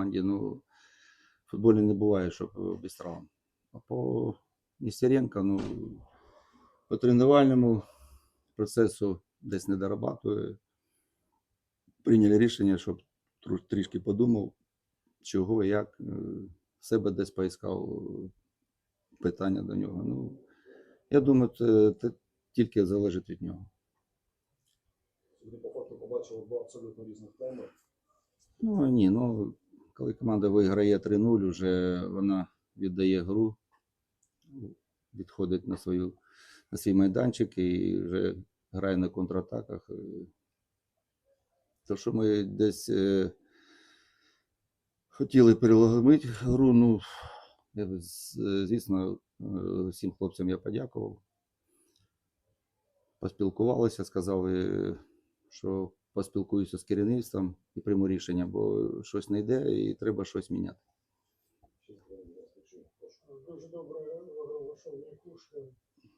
команді, ну, в футболі не буває, щоб е, без травм. А по Нестеренко, ну, по тренувальному процесу десь не дорабатує. Прийняли рішення, щоб трішки подумав, чого як. е, Себе десь поіскав питання до нього. Ну, я думаю, це, це тільки залежить від нього. Сьогодні по факту побачили два абсолютно різних теми. Ну ні, ну коли команда виграє 3-0, вже вона віддає гру, відходить на свою на свій майданчик і вже грає на контратаках. Е, То, що ми десь е, хотіли переломити гру, ну я, е, звісно, е, всім хлопцям я подякував. Поспілкувалися, сказали, що поспілкуюся з керівництвом і прийму рішення, бо щось не йде і треба щось міняти. Шість хвилин, я слухаю. Прошу. Дуже добре вийшов Якушка,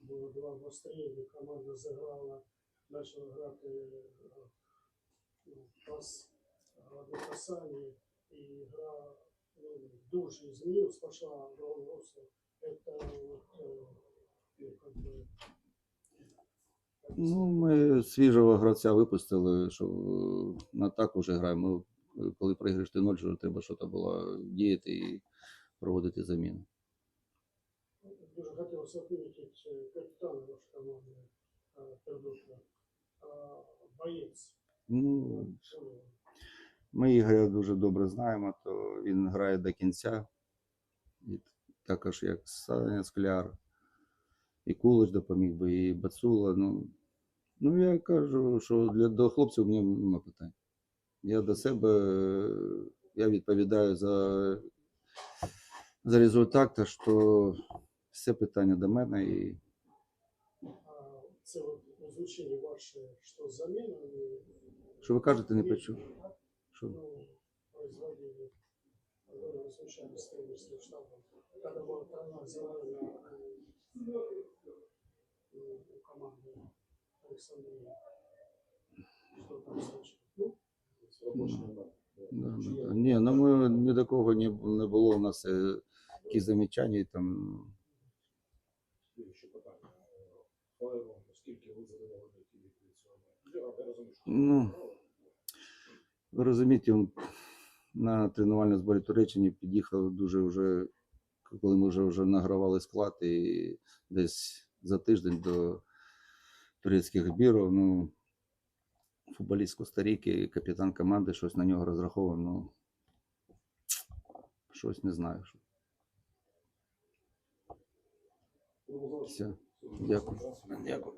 було два постріли, команда зіграла, почала грати е, ну, пас, гра до касання, і гра ну, дуже змінилась, пошла в другом русле. Это вот, э, ну, как бы, Ну, ми свіжого гравця випустили, що е, на атаку вже граємо. Ми, е, Коли програєш ти 0, вже треба щось було діяти і проводити заміну. Дуже хотілося отметить э, капітана вашої команди э, Пердуша, боєць. Ну, э, ми Ігоря дуже добре знаємо, то він грає до кінця. І також як Саня Скляр, і Кулич допоміг би, і Бацула. Ну, ну я кажу, що для до хлопців мені нема питань. Я до себе я відповідаю за, за результат, так що все питання до мене. І це озвучення ваше, що заміна що ви кажете, не почув. Що? ну, производили вы случайно с тренерским штабом, когда была тройная замена э, у команды Александрии. Что там случилось? Ну, Це робочий момент. Да, да, Чи є? да. Ні, ну ми ні до кого не, не було у нас е, якісь замічання там. Є ще питання. Файлом, оскільки ви задоволені ті відповідь цього. Я я розумію, що Ну, Ви розумієте, він на тренувальному зборі Туреччині під'їхав дуже вже, коли ми вже, вже награвали склад, і десь за тиждень до турецьких біров. ну, футболіст Коста-Ріки, капітан команди, щось на нього розраховано. ну, щось не знаю. Все, дякую. Дякую.